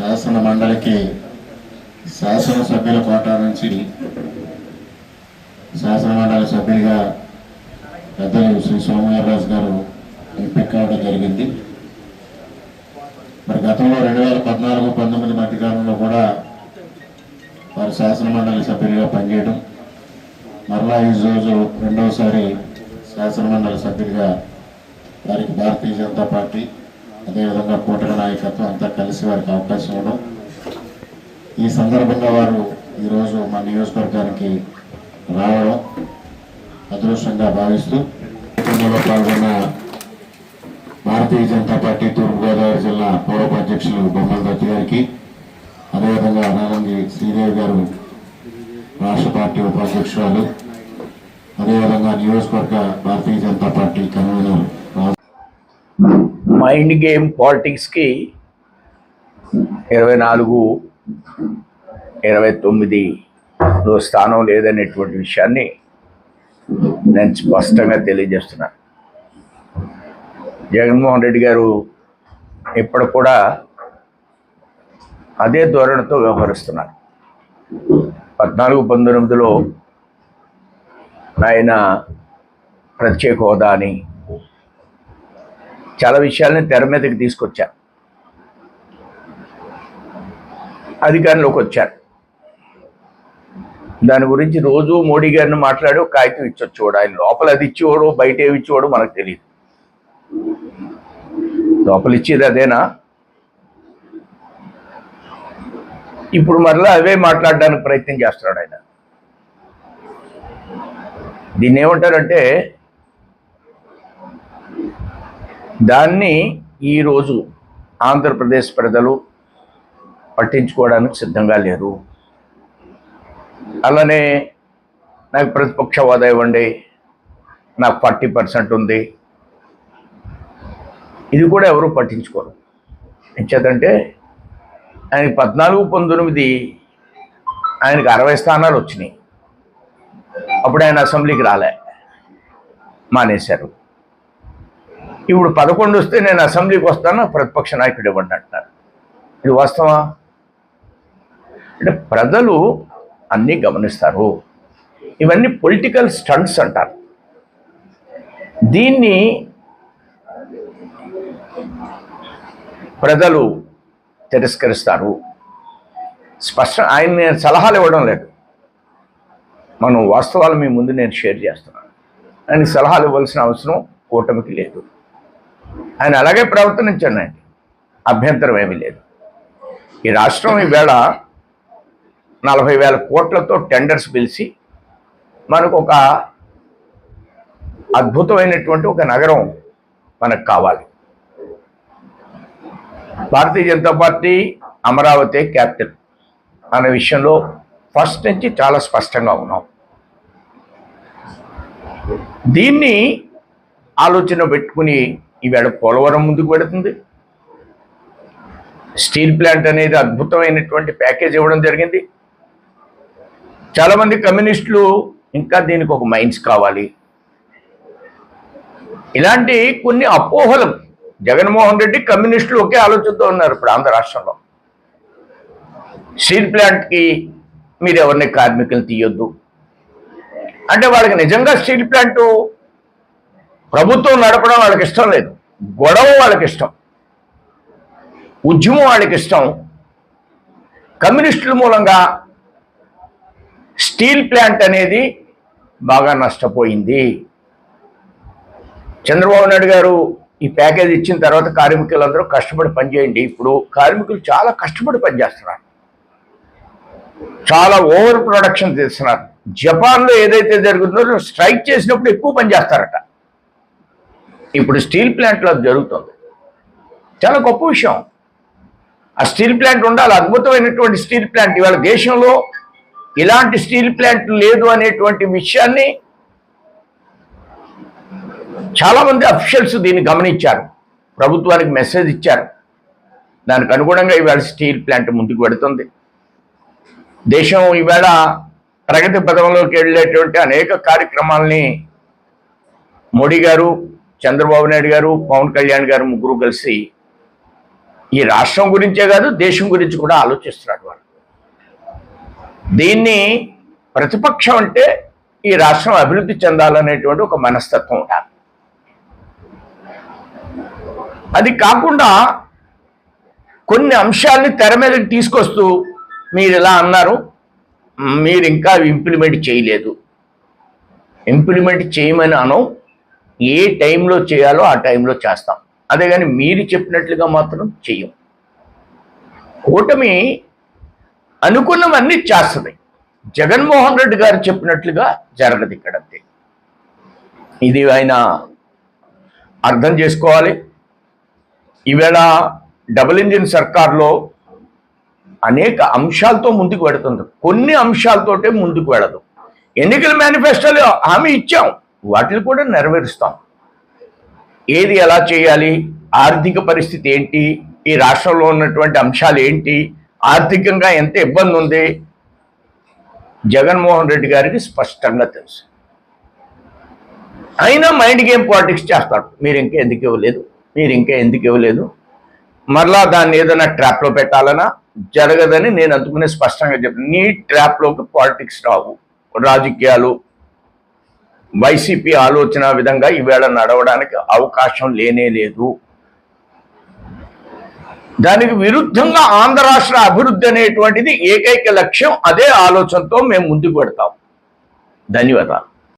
శాసన మండలికి శాసనసభ్యుల కోటా నుంచి శాసన మండలి సభ్యులుగా పెద్దలు శ్రీ సోమవీర్రాజు గారు ఎంపిక కావడం జరిగింది. మరి గతంలో రెండు వేల పద్నాలుగు పంతొమ్మిది మధ్యకాలంలో కూడా వారు శాసన మండలి సభ్యులుగా పనిచేయడం మరలా ఈరోజు రెండవసారి శాసనమండలి సభ్యులుగా వారికి భారతీయ జనతా పార్టీ అదేవిధంగా కూటమి నాయకత్వం అంతా కలిసి వారికి అవకాశం ఇవ్వడం. ఈ సందర్భంగా వారు ఈరోజు మా నియోజకవర్గానికి రావడం అదృష్టంగా భావిస్తూ పాల్గొన్న భారతీయ జనతా పార్టీ తూర్పుగోదావరి జిల్లా పూర్వ అధ్యక్షులు బొమ్మల దత్తి గారికి అదేవిధంగా అనానంగి శ్రీదేవి గారు రాష్ట్ర పార్టీ ఉపాధ్యక్షురాలు అదేవిధంగా నియోజకవర్గ Bharatiya Janata party convener mind game పాలిటిక్స్కి ఇరవై నాలుగు ఇరవై తొమ్మిదిలో స్థానం లేదనేటువంటి విషయాన్ని నేను స్పష్టంగా తెలియజేస్తున్నాను జగన్మోహన్ రెడ్డి గారు ఇప్పుడు కూడా అదే ధోరణితో వ్యవహరిస్తున్నారు. పద్నాలుగు పంతొమ్మిదిలో ఆయన ప్రత్యేక హోదా అని చాలా విషయాల్ని తెర మీదకి తీసుకొచ్చారు అధికారంలోకి వచ్చారు. దాని గురించి రోజు మోడీ గారిని మాట్లాడి ఒక కాగితం ఇచ్చొచ్చేవాడు ఆయన లోపల అది ఇచ్చేవాడు బయట ఏమి ఇచ్చేవాడు మనకు తెలియదు లోపల ఇచ్చేది అదేనా? ఇప్పుడు మరలా అవే మాట్లాడడానికి ప్రయత్నం చేస్తున్నాడు ఆయన. దీన్ని ఏమంటారంటే దాన్ని ఈరోజు ఆంధ్రప్రదేశ్ ప్రజలు పట్టించుకోవడానికి సిద్ధంగా లేరు. అలానే నాకు ప్రతిపక్ష హోదా ఇవ్వండి. నాకు ఫార్టీ పర్సెంట్ ఉంది. ఇది కూడా ఎవరు పట్టించుకోరు. ఎంచేతంటే ఆయనకి పద్నాలుగు పంతొమ్మిది ఆయనకి అరవై స్థానాలు వచ్చినాయి. అప్పుడు ఆయన అసెంబ్లీకి రాలే. మానేశారు. ఇప్పుడు పదకొండు వస్తే నేను అసెంబ్లీకి వస్తాను ప్రతిపక్ష నాయకుడు ఇవ్వండి అంటున్నారు. ఇది వాస్తవా అంటే ప్రజలు అన్నీ గమనిస్తారు. ఇవన్నీ పొలిటికల్ స్టంట్స్ అంటారు. దీన్ని ప్రజలు తిరస్కరిస్తారు. స్పష్ట ఆయన నేను సలహాలు ఇవ్వడం లేదు. మనం వాస్తవాలు మీ ముందు నేను షేర్ చేస్తున్నాను. ఆయన సలహాలు ఇవ్వాల్సిన అవసరం కూటమికి లేదు. ఆయన అలాగే ప్రవర్తనించండి ఆయన అభ్యంతరం ఏమీ లేదు. ఈ రాష్ట్రం ఈవేళ నలభై వేల కోట్లతో టెండర్స్ పిలిచి మనకు ఒక అద్భుతమైనటువంటి ఒక నగరం మనకు కావాలి. భారతీయ జనతా పార్టీ అమరావతి క్యాపిటల్ అనే విషయంలో ఫస్ట్ నుంచి చాలా స్పష్టంగా ఉన్నాం. దీన్ని ఆలోచన పెట్టుకుని ఈవేళ పోలవరం ముందుకు పెడుతుంది స్టీల్ ప్లాంట్ అనేది అద్భుతమైనటువంటి ప్యాకేజ్ ఇవ్వడం జరిగింది. చాలామంది కమ్యూనిస్టులు ఇంకా దీనికి ఒక మైన్స్ కావాలి. ఇలాంటి కొన్ని అపోహలు జగన్మోహన్ రెడ్డి కమ్యూనిస్టులు ఒకే ఆలోచనతో ఉన్నారు ఇప్పుడు ఆంధ్ర రాష్ట్రంలో. స్టీల్ ప్లాంట్కి మీరు ఎవరిని కార్మికులు తీయొద్దు. అంటే వాళ్ళకి నిజంగా స్టీల్ ప్లాంట్ ప్రభుత్వం నడపడం వాళ్ళకి ఇష్టం లేదు. గొడవ వాళ్ళకి ఇష్టం. ఉద్యమం వాళ్ళకి ఇష్టం. కమ్యూనిస్టుల మూలంగా స్టీల్ ప్లాంట్ అనేది బాగా నష్టపోయింది. చంద్రబాబు నాయుడు గారు ఈ ప్యాకేజ్ ఇచ్చిన తర్వాత కార్మికులందరూ కష్టపడి పనిచేయండి. ఇప్పుడు కార్మికులు చాలా కష్టపడి పనిచేస్తున్నారు. చాలా ఓవర్ ప్రొడక్షన్ చేస్తున్నారు. జపాన్లో ఏదైతే జరుగుతుందో స్ట్రైక్ చేసినప్పుడు ఎక్కువ పనిచేస్తారట. ఇప్పుడు స్టీల్ ప్లాంట్లో అది జరుగుతుంది. చాలా గొప్ప విషయం. ఆ స్టీల్ ప్లాంట్ ఉండాలి అద్భుతమైనటువంటి స్టీల్ ప్లాంట్. ఇవాళ దేశంలో ఇలాంటి స్టీల్ ప్లాంట్ లేదు అనేటువంటి విషయాన్ని చాలామంది అఫీషియల్స్ దీన్ని గమనించారు. ప్రభుత్వానికి మెసేజ్ ఇచ్చారు. దానికి అనుగుణంగా ఇవాళ స్టీల్ ప్లాంట్ ముందుకు పెడుతుంది దేశం ఈవేళ ప్రగతి పదంలోకి వెళ్ళేటువంటి అనేక కార్యక్రమాల్ని మోడీ గారు చంద్రబాబు నాయుడు గారు పవన్ కళ్యాణ్ గారు ముగ్గురు కలిసి ఈ రాష్ట్రం గురించే కాదు దేశం గురించి కూడా ఆలోచిస్తున్నాడు వాడు దీన్ని ప్రతిపక్షం అంటే ఈ రాష్ట్రం అభివృద్ధి చెందాలనేటువంటి ఒక మనస్తత్వం ఉండాలి. అది కాకుండా కొన్ని అంశాలని తెర మీదకి తీసుకొస్తూ మీరు ఇలా అన్నారు మీరు ఇంకా ఇంప్లిమెంట్ చేయలేదు. ఇంప్లిమెంట్ చేయమని అనం ఏ టైంలో చేయాలో ఆ టైంలో చేస్తాం. అదే కానీ మీరు చెప్పినట్లుగా మాత్రం చెయ్యం. కూటమి అనుకున్నవన్నీ చేస్తుంది. జగన్మోహన్ రెడ్డి గారు చెప్పినట్లుగా జరగదు ఇక్కడ అంతే. ఇది ఆయన అర్థం చేసుకోవాలి. ఈవేళ డబుల్ ఇంజిన్ సర్కార్లో అనేక అంశాలతో ముందుకు వెళుతుంది కొన్ని అంశాలతోటే ముందుకు వెళ్ళదు ఎన్నికల మేనిఫెస్టోలో హామీ ఇచ్చాం. వాటిని కూడా నెరవేరుస్తాం. ఏది ఎలా చేయాలి? ఆర్థిక పరిస్థితి ఏంటి? ఈ రాష్ట్రంలో ఉన్నటువంటి అంశాలు ఏంటి? ఆర్థికంగా ఎంత ఇబ్బంది ఉంది? జగన్మోహన్ రెడ్డి గారికి స్పష్టంగా తెలుసు. అయినా మైండ్ గేమ్ పాలిటిక్స్ చేస్తాడు? మీరు ఇంకా ఎందుకు ఇవ్వలేదు? మీరు ఇంకా ఎందుకు ఇవ్వలేదు? మరలా దాన్ని ఏదైనా ట్రాప్లో పెట్టాలనా? జరగదని నేను అందుకునే స్పష్టంగా చెప్పాను. నీ ట్రాప్లోకి పాలిటిక్స్ రావు. రాజకీయాలు వైసీపీ ఆలోచన విధంగా ఈవేళ నడవడానికి అవకాశం లేనే లేదు. దానికి విరుద్ధంగా ఆంధ్ర రాష్ట్ర అభివృద్ధి అనేటువంటిది ఏకైక లక్ష్యం అదే ఆలోచనతో మేము ముందుకు పెడతాం ధన్యవాదాలు.